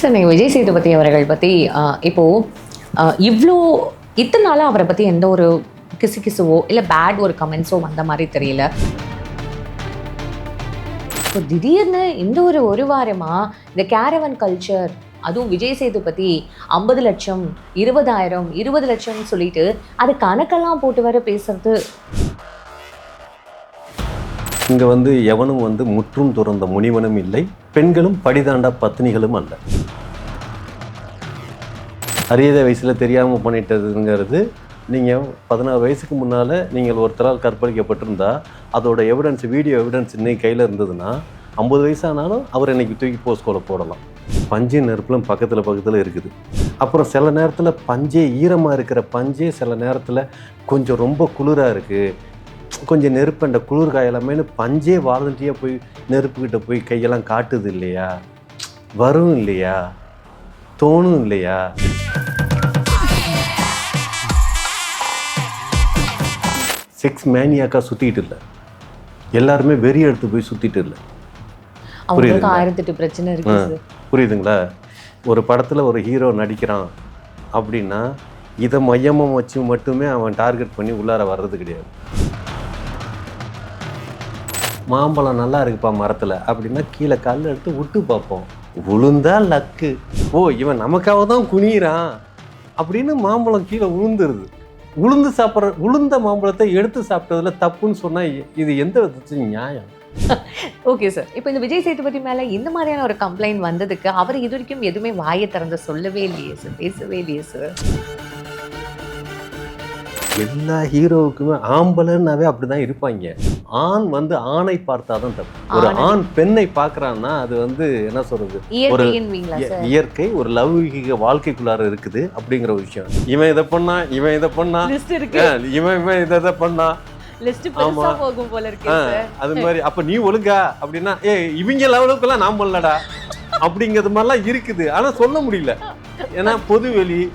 Sir நீங்கள் விஜய் சேதுபதி அவர்கள் பற்றி இப்போது இவ்வளோ இத்தனை நாளாக அவரை பற்றி எந்த ஒரு கிசு கிசுவோ இல்லை பேட் ஒரு கமெண்ட்ஸோ வந்த மாதிரி தெரியல. இப்போ திடீர்னு இந்த ஒரு ஒரு வாரமாக இந்த கேரவன் கல்ச்சர் அதுவும் விஜய் சேதுபதி ஐம்பது லட்சம் இருபதாயிரம் இருபது லட்சம்னு சொல்லிட்டு அது கணக்கெல்லாம் போட்டு வர பேசுறது. இங்கே வந்து எவனும் வந்து முற்றும் துறந்த முனிவனும் இல்லை பெண்களும் படிதாண்டா பத்தினிகளும் அல்ல. அறியாத வயசில் தெரியாமல் பண்ணிட்டதுங்கிறது நீங்கள் பதினாறு வயசுக்கு முன்னால் நீங்கள் ஒருத்தரால் கற்பழிக்கப்பட்டிருந்தா அதோட எவிடன்ஸ் வீடியோ எவிடன்ஸ் இன்னைக்கு கையில் இருந்ததுன்னா ஐம்பது வயசானாலும் அவர் இன்னைக்கு தூக்கி போஸ்கோல போடலாம். பஞ்சு நெருப்பிலும் பக்கத்தில் பக்கத்தில் இருக்குது. அப்புறம் சில நேரத்தில் பஞ்சே ஈரமாக இருக்கிற பஞ்சே சில நேரத்தில் கொஞ்சம் ரொம்ப குளிராக இருக்குது கொஞ்சம் நெருப்பு அந்த குளிர் காயலாமேனு பஞ்சே வாலண்டியாக போய் நெருப்புக்கிட்ட போய் கையெல்லாம் காட்டுது இல்லையா? வரும் இல்லையா? தோணும் இல்லையா? செக்ஸ் மேனியாக்கா சுற்றிட்டு இல்லை. எல்லாருமே வெறி எடுத்து போய் சுற்றிட்டு இல்லை? ஆயிரத்தெட்டு பிரச்சனை இருக்கு புரியுதுங்களா? ஒரு படத்தில் ஒரு ஹீரோ நடிக்கிறான் அப்படின்னா இதை மையமாக வச்சு மட்டுமே அவன் டார்கெட் பண்ணி உள்ளார வர்றது கிடையாது. மாம்பழம் நல்லா இருக்குப்பா மரத்தில் அப்படின்னா கீழே கல் எடுத்து விட்டு பார்ப்போம். விழுந்தா லக்கு. ஓ இவன் நமக்காக தான் குனிகிறான் அப்படின்னு மாம்பழம் கீழே விழுந்துருது உளுந்து சாப்பிட்ற உளுந்த மாம்பழத்தை எடுத்து சாப்பிட்டதுல தப்புன்னு சொன்னால் இது எந்த விதத்துலையும் நியாயம்? ஓகே சார் இப்போ இந்த விஜய் சேதுபதி மேலே இந்த மாதிரியான ஒரு கம்ப்ளைண்ட் வந்ததுக்கு அவர் இது வரைக்கும் எதுவுமே வாயை திறந்து சொல்லவே இல்லையே சார் பேசவே இல்லையே சார் எல்லா ஹீரோவுக்குமே ஆம்பளைன்னாவே அப்படிதான் இருப்பாங்க. ஆண் வந்து ஆணை பார்த்தாதான் தப்பு. ஒரு ஆணை- பெண்ணை பார்க்கறான்னா அது வந்து என்ன சொல்றது? சார்? இயற்கை ஒரு லௌகிக வாழ்க்கைக்குள்ளார இருக்குது அப்படிங்கிற ஒரு விஷயம். இவன் இதை பண்ணா இவன் இதை பண்ணா இவன் இவன் இதை இதை பண்ணா. அது மாதிரி அப்ப நீ ஒழுங்கா அப்படின்னா ஏ இவங்க லெவலுக்குலாம் நான் பண்ணலடா. அப்படிங்கிறது மாதிரிலாம் இருக்குது. ஆனா சொல்ல முடியல. ஏன்னா பொது வெளி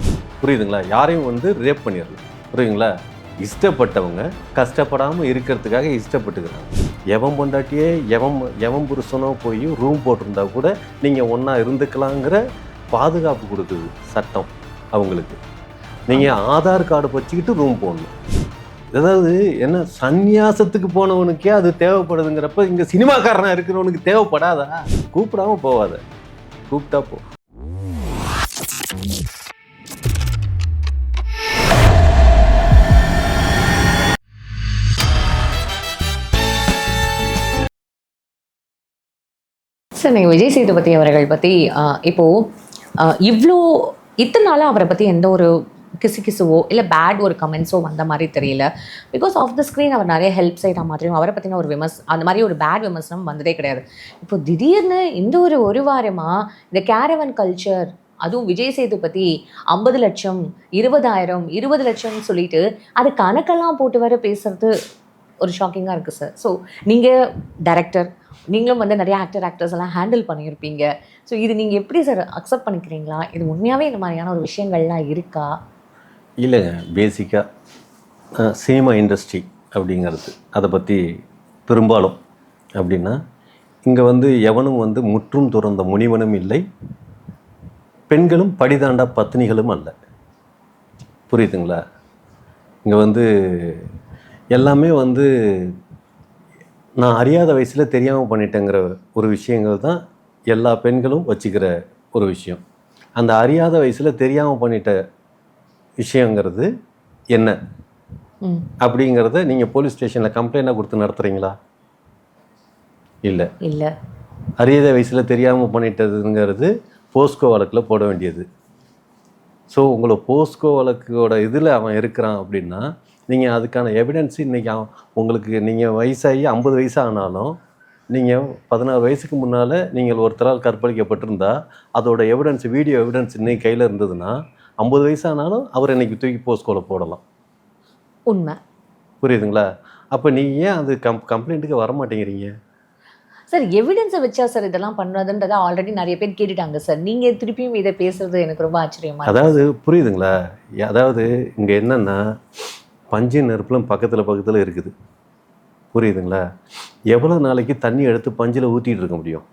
புரியுதுங்களா? யாரையும் வந்து ரேப் பண்ணிடலாம். புரியுதுங்களா? இஷ்டப்பட்டவங்க கஷ்டப்படாம இருக்கிறதுக்காக இஷ்டப்பட்டுக்கிறாங்க. எவன் பொண்டாட்டியே எவன் எவன் புருஷனோ போய் ரூம் போட்டிருந்தா கூட நீங்க ஒண்ணா இருந்துக்கலாங்கிற பாதுகாப்பு கொடுக்குது சட்டம் அவங்களுக்கு. நீங்க ஆதார் கார்டு வச்சுக்கிட்டு ரூம் போடணும். அதாவது என்ன சந்நியாசத்துக்கு போனவனுக்கே அது தேவைப்படுதுங்கிறப்ப இங்க சினிமாக்காரனா இருக்கிறவனுக்கு தேவைப்படாதா? கூப்பிடாம போவாத. கூப்பிட்டா போ சார் நீங்கள் விஜய் சேதுபதி அவர்கள் பற்றி இப்போது இவ்வளோ இத்தனை நாளாக அவரை பற்றி எந்த ஒரு கிசு கிசுவோ இல்லை பேட் ஒரு கமெண்ட்ஸோ வந்த மாதிரி தெரியல. பிகாஸ் ஆஃப் த ஸ்க்ரீன் அவர் நிறைய ஹெல்ப் செய்கிற மாதிரியும் அவரை பற்றின ஒரு விமர்ஸ் அந்த மாதிரி ஒரு பேட் விமர்சனம் வந்ததே கிடையாது. இப்போ திடீர்னு இந்த ஒரு ஒரு வாரமாக இந்த கேரவன் கல்ச்சர் அதுவும் விஜய் சேதுபதி ஐம்பது லட்சம் இருபதாயிரம் இருபது லட்சம்னு சொல்லிட்டு அது கணக்கெல்லாம் போட்டு வர பேசுறது ஒரு ஷாக்கிங்காக இருக்குது சார் ஸோ நீங்கள் டைரக்டர் நீங்களும் வந்து நிறைய ஆக்டர் ஆக்டர்ஸ் எல்லாம் ஹேண்டில் பண்ணியிருப்பீங்க. ஸோ இது நீங்கள் எப்படி சார் அக்செப்ட் பண்ணிக்கிறீங்களா? இது உண்மையாகவே இந்த மாதிரியான ஒரு விஷயங்கள்லாம் இருக்கா? இல்லைங்க. பேசிக்காக சினிமா இண்டஸ்ட்ரி அப்படிங்கிறது. அதை பற்றி பெரும்பாலும் அப்படின்னா இங்கே வந்து எவனும் வந்து முற்றும் துறந்த முனிவனும் இல்லை. பெண்களும் படிதாண்டா பத்தினிகளும் அல்ல. புரியுதுங்களா? இங்கே வந்து எல்லாமே வந்து நான் அறியாத வயசில் தெரியாமல் பண்ணிட்டேங்கிற ஒரு விஷயங்கள் தான் எல்லா பெண்களும் வச்சுக்கிற ஒரு விஷயம். அந்த அறியாத வயசில் தெரியாமல் பண்ணிட்ட விஷயங்கிறது என்ன? ம். அப்படிங்கிறத நீங்கள் போலீஸ் ஸ்டேஷனில் கம்ப்ளைண்டாக கொடுத்து நடத்துகிறீங்களா இல்லை. இல்லை. அறியாத வயசில் தெரியாமல் பண்ணிட்டதுங்கிறது போஸ்கோ வழக்கில் போட வேண்டியது. ஸோ உங்களை போஸ்கோ வழக்கோட இதில் அவன் இருக்கிறான் அப்படின்னா நீங்கள் அதுக்கான எவிடன்ஸ் இன்றைக்கி உங்களுக்கு நீங்கள் வயசாகி ஐம்பது வயசு ஆனாலும் நீங்கள் பதினாறு வயசுக்கு முன்னால் நீங்கள் ஒருத்தரால் கற்பழிக்கப்பட்டிருந்தா அதோட எவிடன்ஸ் வீடியோ எவிடன்ஸ் இன்னைக்கு கையில் இருந்ததுன்னா ஐம்பது வயசானாலும் அவர் இன்னைக்கு தூக்கி போஸ்கோவில் போடலாம். உண்மை. புரியுதுங்களா? அப்போ நீங்கள் ஏன் அது கம் கம்ப்ளைண்ட்டுக்கு வர மாட்டேங்கிறீங்க? சார் எவிடன்ஸை வச்சா சார் இதெல்லாம் பண்ணுறதுன்றதை ஆல்ரெடி நிறைய பேர் கேட்டுட்டாங்க சார். நீங்கள் திருப்பியும் இதை பேசுறது எனக்கு ரொம்ப ஆச்சரியமா. அதாவது புரியுதுங்களா? அதாவது இங்கே என்னென்னா பஞ்சு நெருப்பிலும் பக்கத்தில் பக்கத்தில் இருக்குது. புரியுதுங்களா? எவ்வளோ நாளைக்கு தண்ணி எடுத்து பஞ்சில் ஊற்றிட்டு இருக்க முடியும்?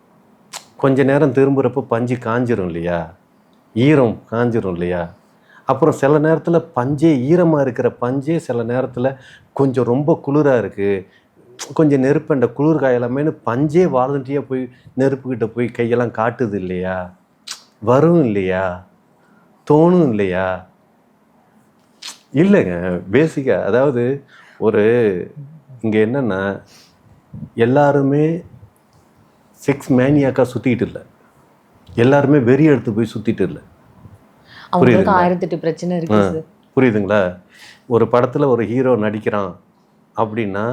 கொஞ்ச நேரம் திரும்புகிறப்ப பஞ்சு காஞ்சிரும் இல்லையா? ஈரம் காஞ்சிரும் இல்லையா? அப்புறம் சில நேரத்தில் பஞ்சே ஈரமாக இருக்கிற பஞ்சே சில நேரத்தில் கொஞ்சம் ரொம்ப குளிராக இருக்குது கொஞ்சம் நெருப்பு அந்த குளிர் காயலாமேனு பஞ்சே வாலண்டியாக போய் நெருப்புக்கிட்ட போய் கையெல்லாம் காட்டுது இல்லையா? வரும் இல்லையா? தோணும் இல்லையா? இல்லைங்க பேசிக்காக அதாவது ஒரு இங்கே என்னென்னா எல்லாருமே செக்ஸ் மேனியாக்கா சுற்றிட்டு இல்லை. எல்லாருமே வெறி எடுத்து போய் சுற்றிட்டு இல்லை. அவங்களுக்கு புரியுதுங்களா? ஆயிரத்தெட்டு பிரச்சனை இருக்கு புரியுதுங்களா? ஒரு படத்தில் ஒரு ஹீரோ நடிக்கிறான் அப்படின்னா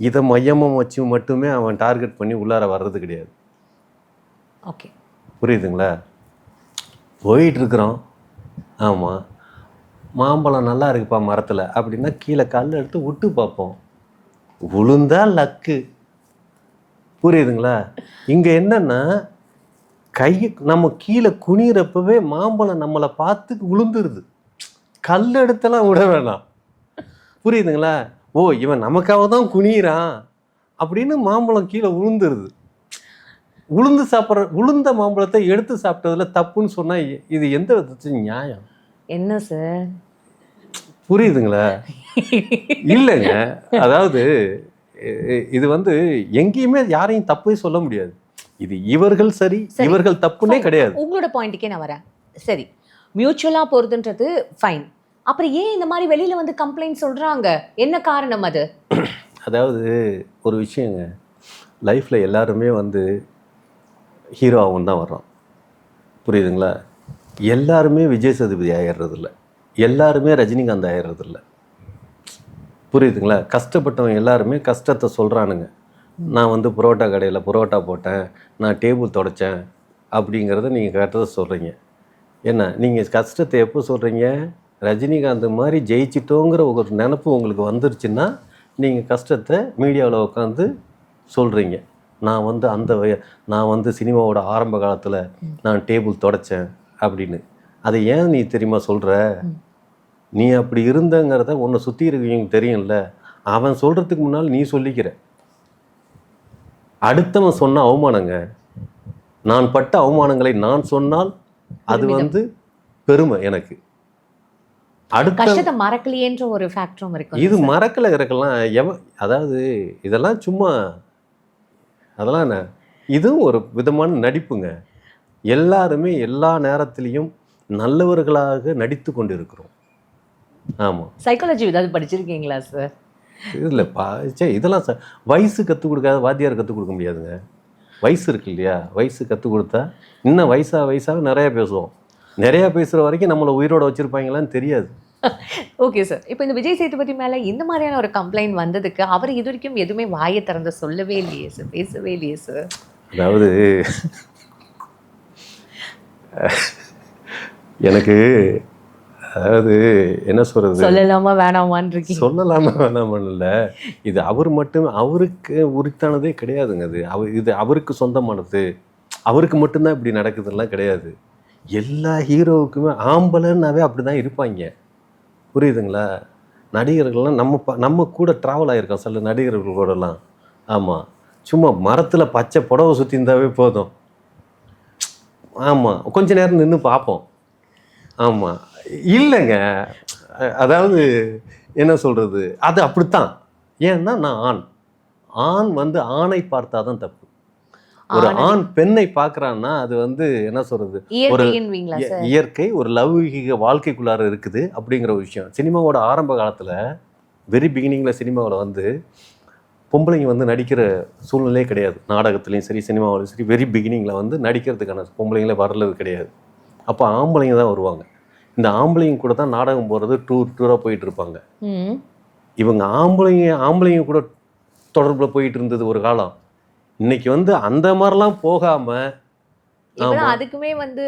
இதை மையமாக வச்சு மட்டுமே அவன் டார்கெட் பண்ணி உள்ளார வர்றது கிடையாது. ஓகே புரியுதுங்களா? போயிட்டு இருக்கிறோம் ஆமாம் மாம்பழம் நல்லா இருக்குப்பா மரத்தில் அப்படின்னா கீழே கல் எடுத்து விட்டு பார்ப்போம். உளுந்தா லக்கு. புரியுதுங்களா? இங்கே என்னன்னா கை நம்ம கீழே குனிகிறப்பவே மாம்பழம் நம்மளை பார்த்து உளுந்துருது. கல் எடுத்தெல்லாம் விட வேணாம். புரியுதுங்களா? ஓ இவன் நமக்காக தான் குனியிறான் அப்படின்னு மாம்பழம் கீழே உளுந்துருது. உளுந்து சாப்பிட்ற உளுந்த மாம்பழத்தை எடுத்து சாப்பிட்டதுல தப்புன்னு சொன்னால் இது எந்த விதத்துல நியாயம்? என்ன சார்? புரியுதுங்களா? இல்லைங்க. அதாவது இது வந்து எங்கேயுமே யாரையும் தப்பே சொல்ல முடியாது. இது இவர்கள் சரி. இவர்கள் தப்புன்னே கிடையாது. உங்களோட பாயிண்ட்டுக்கே நான் வரேன். சரி. மியூச்சுவலா போறதுன்றது ஃபைன் அப்புறம் ஏன் இந்த மாதிரி வெளியில வந்து கம்ப்ளைண்ட் சொல்றாங்க? என்ன காரணம் அது? அதாவது ஒரு விஷயங்க. லைஃப்பில் எல்லாருமே வந்து ஹீரோ ஆகும் தான் வர்றோம். புரியுதுங்களா? எல்லாருமே விஜய் சேதுபதி ஆயிடுறதில்ல. எல்லாருமே ரஜினிகாந்த் ஆயிடுறதில்ல. புரியுதுங்களா? கஷ்டப்பட்டவங்க எல்லாருமே கஷ்டத்தை சொல்கிறானுங்க நான் வந்து புரோட்டா கடையில் புரோட்டா போட்டேன் நான் டேபிள் தொடச்சேன் அப்படிங்கிறத நீங்கள் கரெக்டாக சொல்கிறீங்க என்ன நீங்கள் கஷ்டத்தை எப்போ சொல்கிறீங்க ரஜினிகாந்த் மாதிரி ஜெயிச்சிட்டோங்கிற ஒரு நினப்பு உங்களுக்கு வந்துருச்சுன்னா நீங்கள் கஷ்டத்தை மீடியாவில் உட்காந்து சொல்கிறீங்க நான் வந்து அந்த வய- நான் வந்து சினிமாவோட ஆரம்ப காலத்தில் நான் டேபிள் தொடச்சேன் அப்படின்னு. அதை ஏன் நீ தெரியுமா சொல்கிற நீ அப்படி இருந்தங்கிறத உன்னை சுற்றி இருக்கவங்க தெரியும்ல. அவன் சொல்கிறதுக்கு முன்னால் நீ சொல்லிக்கிற. அடுத்தவன் சொன்ன அவமானங்க. நான் பட்ட அவமானங்களை நான் சொன்னால் அது. வந்து பெருமை எனக்கு. அடுத்த மறக்கலையேன்ற ஒரு ஃபேக்டரும் இருக்கு இது மறக்கல இருக்கலாம். எவன் அதாவது இதெல்லாம் சும்மா அதெல்லாம் என்ன? இதுவும் ஒரு விதமான நடிப்புங்க. எல்லாருமே எல்லா நேரத்திலையும் நல்லவர்களாக நடித்து கொண்டு இருக்கிறோம் ஆமாம் சைக்காலஜி ஏதாவது படிச்சிருக்கீங்களா சார் இதில் பா சே இதெல்லாம் சார் வயசு கற்றுக் கொடுக்காத வாத்தியார் கற்றுக் கொடுக்க முடியாதுங்க. வயசு இருக்கு இல்லையா? வயசு கற்றுக் கொடுத்தா இன்னும் வயசாக வயசாக நிறையா பேசுவோம். நிறையா பேசுகிற வரைக்கும் நம்மளை உயிரோட வச்சுருப்பாங்களான்னு தெரியாது. ஓகே சார் இப்போ இந்த விஜய் சேதுபதி மேல இந்த மாதிரியான ஒரு கம்ப்ளைண்ட் வந்ததுக்கு அவர் இது வரைக்கும் எதுவுமே வாயை திறந்து சொல்லவே இல்லையே சார் பேசவே இல்லையே சார் அதாவது எனக்கு அதாவது என்ன சொல்றது? சொல்லலாமா வேணாமான்னு சொல்லலாமா வேணாமல்ல இது அவர் மட்டும் அவருக்கு உரித்தானதே கிடையாதுங்க அது. அவர் இது அவருக்கு சொந்தமானது. அவருக்கு மட்டும்தான் இப்படி நடக்குதுலாம் கிடையாது. எல்லா ஹீரோவுக்குமே ஆம்பளைன்னாவே அப்படி தான் இருப்பாங்க. புரியுதுங்களா? நடிகர்கள்லாம் நம்ம ப- நம்ம கூட ட்ராவல் ஆகிருக்கோம் சில நடிகர்கள் கூடலாம். ஆமாம் சும்மா மரத்தில் பச்சை புடவை சுற்றி இருந்தாவே போதும். ஆமாம் கொஞ்ச நேரம் நின்று பார்ப்போம். ஆமாம் இல்லைங்க. அதாவது என்ன சொல்கிறது அது அப்படித்தான். ஏன்னா நான் ஆண். ஆண் வந்து ஆணை பார்த்தா தான் தப்பு. ஒரு ஆணை- பெண்ணை பார்க்கறான்னா அது வந்து என்ன சொல்றது? இய- சார் இயற்கை ஒரு லௌகிக வாழ்க்கைக்குள்ளார இருக்குது அப்படிங்கிற ஒரு விஷயம். சினிமாவோட ஆரம்ப காலத்தில் வெரி பிகினிங்கில் சினிமாவில் வந்து பொம்பளைங்க வந்து நடிக்கிற சூழ்நிலையே கிடையாது. நாடகத்துலேயும் சரி சினிமாவிலையும் சரி வெரி பிகினிங்கில் வந்து நடிக்கிறதுக்கான பொம்பளைங்களே வரலது கிடையாது. அப்போ ஆம்பளைங்க தான் வருவாங்க. இந்த ஆம்பளைங்க கூட தான் நாடகம் போகிறது டூர் டூராக போயிட்டு இருப்பாங்க. ம். இவங்க ஆம்பளைங்க ஆம்பளைங்க கூட தொடர்பில் போயிட்டு இருந்தது ஒரு காலம். இன்னைக்கு வந்து அந்த மாதிரிலாம் போகாமல் அதுக்குமே வந்து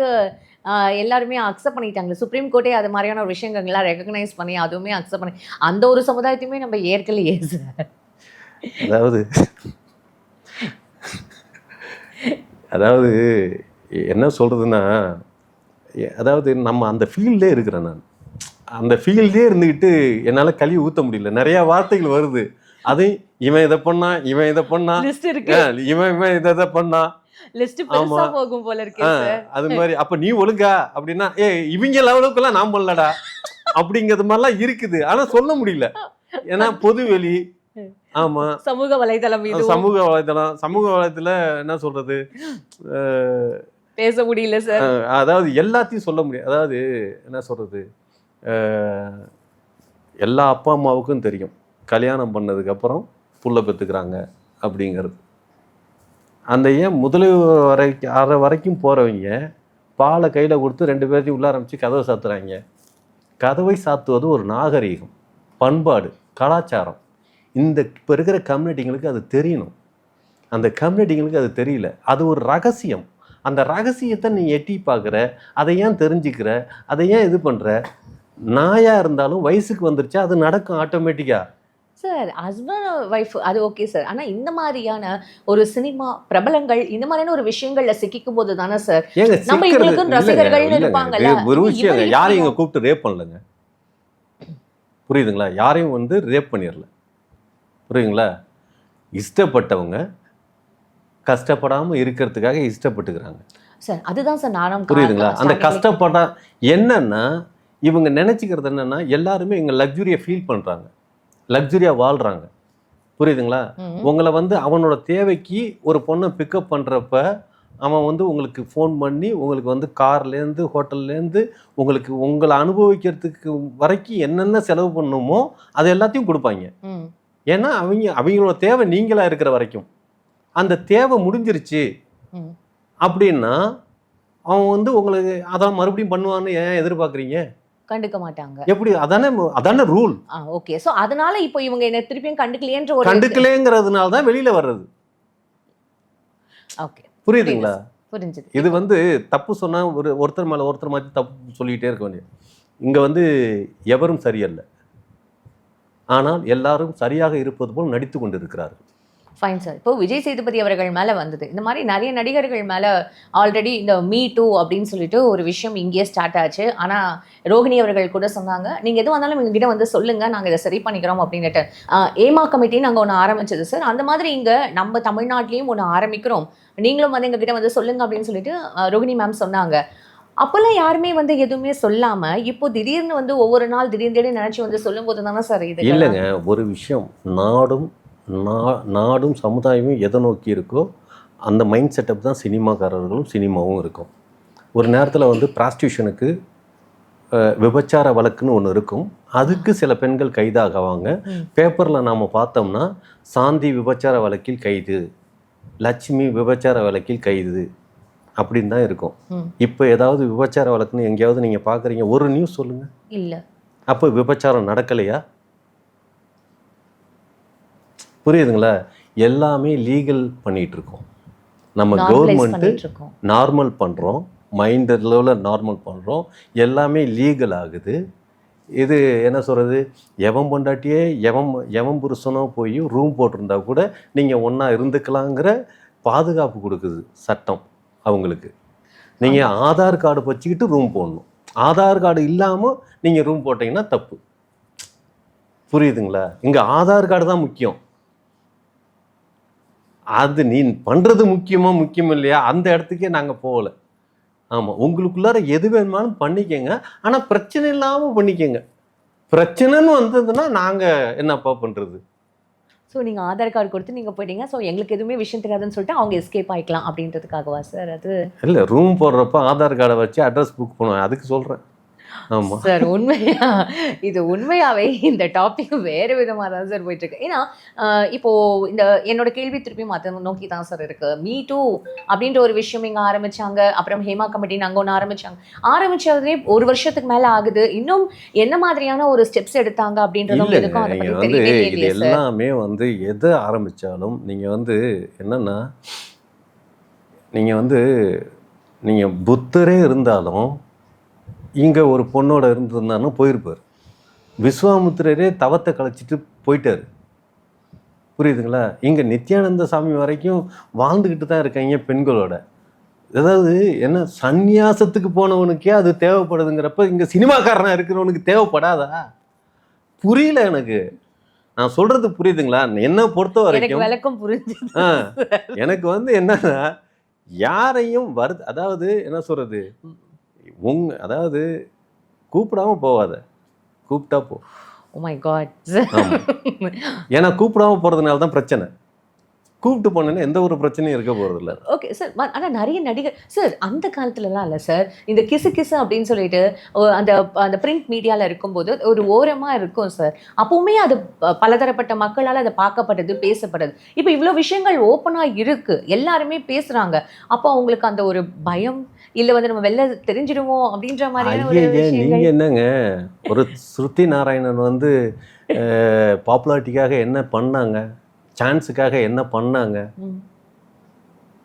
எல்லாருமே அக்செப்ட் பண்ணிட்டாங்க சுப்ரீம் கோர்ட்டே அது மாதிரியான ஒரு விஷயங்கள்லாம் ரெகக்னைஸ் பண்ணி அதுவுமே அக்செப்ட் பண்ணி. அந்த ஒரு சமுதாயத்தையுமே நம்ம ஏற்கலையே சார் அதாவது அதாவது என்ன சொல்கிறதுன்னா அதாவது நம்ம அந்த ஃபீல்டே இருக்கிறேன் நான். அந்த ஃபீல்டே இருந்துக்கிட்டு என்னால் கழுவி ஊற்ற முடியல. நிறையா வார்த்தைகள் வருது. அதையும் இவன் இதை பண்ணான் இவன் இதை ஆ, இவன் இவன் இதை இதை சார் அது மாதிரி. அப்ப நீ ஒழுங்கா அப்படின்னா ஏ இவங்க லெவலுக்குலாம் நான் பண்ணலடா அப்படிங்கிறது மாதிரிலாம் இருக்குது. ஆனா சொல்ல முடியல. ஏன்னா பொது வெளி. ஆமா. சமூக வலைதளம் சமூக வலைதளம். சமூக வலைதளத்துல என்ன சொல்றது? பேச முடியல சார் அதாவது எல்லாத்தையும் சொல்ல முடியும் அதாவது என்ன சொல்றது? எல்லா அப்பா அம்மாவுக்கும் தெரியும். கல்யாணம் பண்ணதுக்கப்புறம் புள்ள பெற்றுக்கிறாங்க அப்படிங்கிறது. அந்த ஏன் முதலில் வரைக்கும் அரை வரைக்கும் போகிறவங்க பாலை கையில் கொடுத்து ரெண்டு பேர்த்தையும் உள்ள ஆரம்பித்து கதவை சாத்துறாங்க. கதவை சாத்துவது ஒரு நாகரீகம் பண்பாடு கலாச்சாரம். இந்த இப்போ இருக்கிற கம்யூனிட்டிங்களுக்கு அது தெரியணும். அந்த கம்யூனிட்டிங்களுக்கு அது தெரியல. அது ஒரு ரகசியம். அந்த ரகசியத்தை நீ எட்டி பார்க்குற அதை ஏன் தெரிஞ்சுக்கிற அதை ஏன் இது பண்ணுற நாயா இருந்தாலும் வயசுக்கு வந்துருச்சா அது நடக்கும் ஆட்டோமேட்டிக்காக சார் ஹஸ்பண்ட் ஒய்ஃப் அது ஓகே சார் ஆனா இந்த மாதிரியான ஒரு சினிமா பிரபலங்கள் இந்த மாதிரியான ஒரு விஷயங்கள்ல சிக்கிக்கும் போது தானே சார் நம்ம இவங்களுக்கும் இல்லைங்க. இருப்பாங்கல்ல. ஒரு விஷயம் யாரையும் இங்க கூப்பிட்டு ரேப் பண்ணலங்க. புரியுதுங்களா? யாரையும் வந்து ரேப் பண்ணிடல. புரியுதுங்களா? இஷ்டப்பட்டவங்க கஷ்டப்படாம இருக்கிறதுக்காக இஷ்டப்பட்டுக்கிறாங்க. சார் அதுதான் சார் நானும் புரியுதுங்களா? அந்த கஷ்டப்பட என்னன்னா இவங்க நினைச்சுக்கிறது என்னன்னா எல்லாருமே இங்க லக்ஸுரியை ஃபீல் பண்றாங்க. லக்ஸுரியா வாழ்றாங்க. புரியுதுங்களா. உங்களை வந்து அவனோட தேவைக்கு ஒரு பொண்ணை பிக்கப் பண்ணுறப்ப அவன் வந்து உங்களுக்கு ஃபோன் பண்ணி உங்களுக்கு வந்து கார்லேருந்து ஹோட்டல்லேருந்து உங்களுக்கு உங்களை அனுபவிக்கிறதுக்கு வரைக்கும் என்னென்ன செலவு பண்ணணுமோ அது எல்லாத்தையும் கொடுப்பாங்க. ஏன்னா அவங்க அவங்களோட தேவை நீங்களா இருக்கிற வரைக்கும். அந்த தேவை முடிஞ்சிருச்சு. அப்படின்னா அவன் வந்து உங்களுக்கு அதான் மறுபடியும் பண்ணுவான்னு ஏன் எதிர்பார்க்குறீங்க? கண்டுக்க மாட்டாங்க. எப்படி? அதானே அதானே ரூல். ஓகே. சோ அதனால இப்போ இவங்க என்ன திருப்பியும் கண்டுக்கலையேன்ற ஒரு கண்டுக்கலேங்கிறதுனால தான் வெளியில வர்றது. ஓகே. புரியுதுங்களா? புரிஞ்சுது. இது வந்து தப்பு சொன்னா ஒரு ஒருத்தர் மேல ஒருத்தர் மாதிரி தப்பு சொல்லிக்கிட்டே இருக்க வேண்டியது. இங்க வந்து எவரும் சரியல்ல. ஆனால் எல்லாரும் சரியாக இருப்பது போல் நடித்து கொண்டிருக்கிறார்கள். ஃபைன் சார் இப்போ விஜய் சேதுபதி அவர்கள் மேல வந்தது. இந்த மாதிரி நிறைய நடிகர்கள் மேல ஆல்ரெடி இந்த மீ டூ அப்படின்னு சொல்லிட்டு ஒரு விஷயம் இங்கேயே ஸ்டார்ட் ஆச்சு. ஆனா ரோகிணி அவர்கள் கூட சொன்னாங்க நீங்க எது வந்தாலும் எங்ககிட்ட வந்து சொல்லுங்க நாங்க இதை சரி பண்ணிக்கிறோம் அப்படின்னுட்டு. ஏமா கமிட்டி நாங்க ஒன்று ஆரம்பிச்சது சார் அந்த மாதிரி இங்க நம்ம தமிழ்நாட்டிலையும் ஒன்று ஆரம்பிக்கிறோம். நீங்களும் வந்து எங்ககிட்ட வந்து சொல்லுங்க அப்படின்னு சொல்லிட்டு ரோகிணி மேம் சொன்னாங்க. அப்பெல்லாம் யாருமே வந்து எதுவுமே சொல்லாம இப்போ திடீர்னு வந்து ஒவ்வொரு நாள் திடீர்னு திடீர்னு நினைச்சு வந்து சொல்லும் போது தானே சார் இது இல்லைங்க. ஒரு விஷயம் நாடும் நா- நாடும் சமுதாயமும் எதை நோக்கி இருக்கோ அந்த மைண்ட் செட்டப் தான் சினிமாக்காரர்களும் சினிமாவும் இருக்கும். ஒரு நேரத்தில் வந்து ப்ராஸ்டியூஷனுக்கு விபச்சார வழக்குன்னு ஒன்று இருக்கும். அதுக்கு சில பெண்கள் கைதாகுவாங்க. பேப்பரில் நாம் பார்த்தோம்னா சாந்தி விபச்சார வழக்கில் கைது லட்சுமி விபச்சார வழக்கில் கைது அப்படின்னு தான் இருக்கும். இப்போ ஏதாவது விபச்சார வழக்குன்னு எங்கேயாவது நீங்கள் பார்க்குறீங்க ஒரு நியூஸ் சொல்லுங்கள் இல்ல. அப்போ விபச்சாரம் நடக்கலையா? புரியுதுங்களா? எல்லாமே லீகல் பண்ணிட்டு இருக்கோம் நம்ம கவர்மெண்ட்டு நார்மல் பண்ணுறோம் மைண்ட் லெவலில் நார்மல் பண்ணுறோம் எல்லாமே லீகல் ஆகுது. இது என்ன சொல்கிறது எவன் பொண்டாட்டியே எவன் எவன் புருஷனோ போய் ரூம் போட்டிருந்தா கூட நீங்கள் ஒன்றா இருந்துக்கலாங்கிற பாதுகாப்பு கொடுக்குது சட்டம் அவங்களுக்கு. நீங்கள் ஆதார் கார்டு வச்சுக்கிட்டு ரூம் போடணும். ஆதார் கார்டு இல்லாமல் நீங்கள் ரூம் போட்டிங்கன்னா தப்பு. புரியுதுங்களா? இங்கே ஆதார் கார்டு தான் முக்கியம். அது நீ பண்ணுறது முக்கியமா முக்கியம் இல்லையா? அந்த இடத்துக்கே நாங்கள் போகல. ஆமாம் உங்களுக்குள்ளார எது வேணுமாலும் பண்ணிக்கங்க. ஆனால் பிரச்சனை இல்லாமல் பண்ணிக்கங்க. பிரச்சனைன்னு வந்ததுன்னா நாங்கள் என்னப்பா பண்ணுறது ஸோ நீங்கள் ஆதார் கார்டு கொடுத்து நீங்கள் போயிட்டீங்க. ஸோ எங்களுக்கு எதுவுமே விஷயம் தெரியாதுன்னு சொல்லிட்டு அவங்க எஸ்கேப் ஆயிக்கலாம் அப்படின்றதுக்காகவா சார் அது? இல்லை ரூம் போடுறப்ப ஆதார் கார்டை வச்சு அட்ரஸ் புக் பண்ணுவேன். அதுக்கு சொல்கிறேன் சார் உண்மையா? இது உண்மையாவே இந்த டாபிக் வேறு விதமாக தான் சார் போயிட்டு இருக்கு ஏன்னா இப்போ இந்த என்னோட கேள்வி திருப்பி மற்ற நோக்கி தான் சார் இருக்கு. மீ டூ அப்படின்ற ஒரு விஷயம் இங்க ஆரம்பிச்சாங்க. அப்புறம் ஹேமா கமிட்டின்னு அங்க ஒன்று ஆரம்பிச்சாங்க. ஆரம்பிச்சதே ஒரு வருஷத்துக்கு மேல ஆகுது. இன்னும் என்ன மாதிரியான ஒரு ஸ்டெப்ஸ் எடுத்தாங்க அப்படின்றதும் இருக்கும் அதை தெரியவே இது எல்லாமே வந்து எதை ஆரம்பித்தாலும் நீங்கள் வந்து என்னன்னா நீங்கள் வந்து நீங்கள் புத்தரே இருந்தாலும் இங்கே ஒரு பொண்ணோட இருந்திருந்தாலும் போயிருப்பார். விஸ்வாமுத்திரரே தவத்தை கலைச்சிட்டு போயிட்டார். புரியுதுங்களா? இங்கே நித்யானந்த சாமி வரைக்கும் வாழ்ந்துக்கிட்டு தான் இருக்காங்க பெண்களோட. அதாவது என்ன சந்நியாசத்துக்கு போனவனுக்கே அது தேவைப்படுதுங்கிறப்ப இங்கே சினிமாக்காரனா இருக்கிறவனுக்கு தேவைப்படாதா? புரியல எனக்கு. நான் சொல்றது புரியுதுங்களா? என்னை பொறுத்த வரைக்கும் விளக்கம் புரிஞ்சு எனக்கு வந்து என்னன்னா யாரையும் வருது அதாவது என்ன சொல்றது? உங் அதாவது கூப்பிடாம போவாத. கூப்பிட்டா போ. Oh my god. ஏன்னா கூப்பிடாம போறதுனால தான் பிரச்சனை. கூப்பிட்டு போனேன்னா எந்த ஒரு பிரச்சனையும் இருக்க போறது இல்ல ஓகே சார் ஆனா நிறைய நடிகர் சார் அந்த காலத்துலலாம் இல்ல சார் இந்த கிசு கிசு அப்படின்னு சொல்லிட்டு அந்த அந்த பிரிண்ட் மீடியால இருக்கும்போது ஒரு ஓரமா இருக்கும் சார் அப்பவுமே அது பலதரப்பட்ட மக்களால் அதை பார்க்கப்பட்டது பேசப்படுது இப்போ இவ்வளோ விஷயங்கள் ஓப்பனா இருக்கு. எல்லாருமே பேசுறாங்க. அப்போ அவங்களுக்கு அந்த ஒரு பயம் இல்ல வந்து நம்ம வெளில தெரிஞ்சிடுவோம் அப்படின்ற மாதிரியான ஒரு ஐயே நீங்க விஷயங்கள். என்னங்க? ஒரு ஸ்ருதி நாராயணன் வந்து பாப்புலாரிட்டிக்காக என்ன பண்ணாங்க? சான்ஸுக்காக என்ன பண்ணாங்க.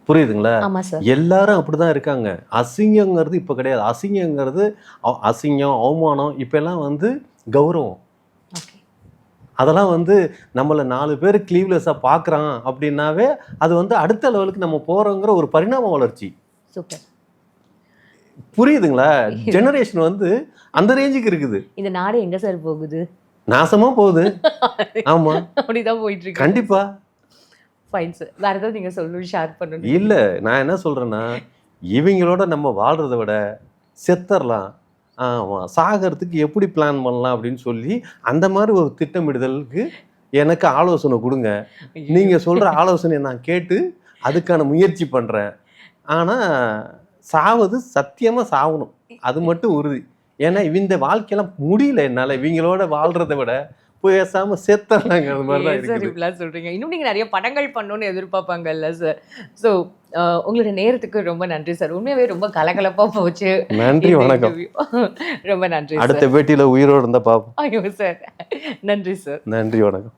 புரியுதுங்களா? எல்லாரும் அப்படிதான் இருக்காங்க. அசிங்கங்கிறது இப்போ கிடையாது. அசிங்கங்கிறது அசிங்கம் அவமானம் இப்பெல்லாம் வந்து கௌரவம். அதெல்லாம் வந்து நம்மளை நாலு பேர் கிளீவ்லெஸ்ஸாக பார்க்குறான் அப்படின்னாவே அது வந்து அடுத்த லெவலுக்கு நம்ம போகிறோங்கிற ஒரு பரிணாம வளர்ச்சி. புரியுதுங்களா? ஜெனரேஷன் வந்து அந்த ரேஞ்சுக்கு இருக்குது. இந்த நாடு எங்க சார் போகுது? நாசமா போகுது. ஆமா. அப்படிதான் போயிட்டு இருக்கு கண்டிப்பா. ஃபைன் சார் வேற ஏதாவது நீங்க சொல்லணும் ஷேர் பண்ணணும். இல்ல நான் என்ன சொல்றேன்னா இவங்களோட நம்ம வாழ்றதை விட செத்தரலாம். ஆமா சாகிறதுக்கு எப்படி பிளான் பண்ணலாம் அப்படின்னு சொல்லி அந்த மாதிரி ஒரு திட்டமிடுதலுக்கு எனக்கு ஆலோசனை கொடுங்க. நீங்க சொல்ற ஆலோசனையை நான் கேட்டு அதுக்கான முயற்சி பண்றேன். ஆனா சாவது சத்தியமா சாகணும். அது மட்டும் உறுதி. ஏன்னா இந்த வாழ்க்கையெல்லாம் முடியல என்னால. இவங்களோட வாழ்றதை விட பேசாம செத்தரலாங்கிற மாதிரி தான் சார் இப்படிலாம் சொல்றீங்க. இன்னும் நீங்க நிறைய படங்கள் பண்ணணும்னு எதிர்பார்ப்பாங்கல்ல சார் ஸோ உங்களோட நேரத்துக்கு ரொம்ப நன்றி சார் உண்மையாவே ரொம்ப கலகலப்பா போச்சு. நன்றி வணக்கம். ரொம்ப நன்றி அடுத்த பேட்டியில உயிரோடு இருந்தா பாப்போம் ஐயோ சார் நன்றி சார் நன்றி வணக்கம்.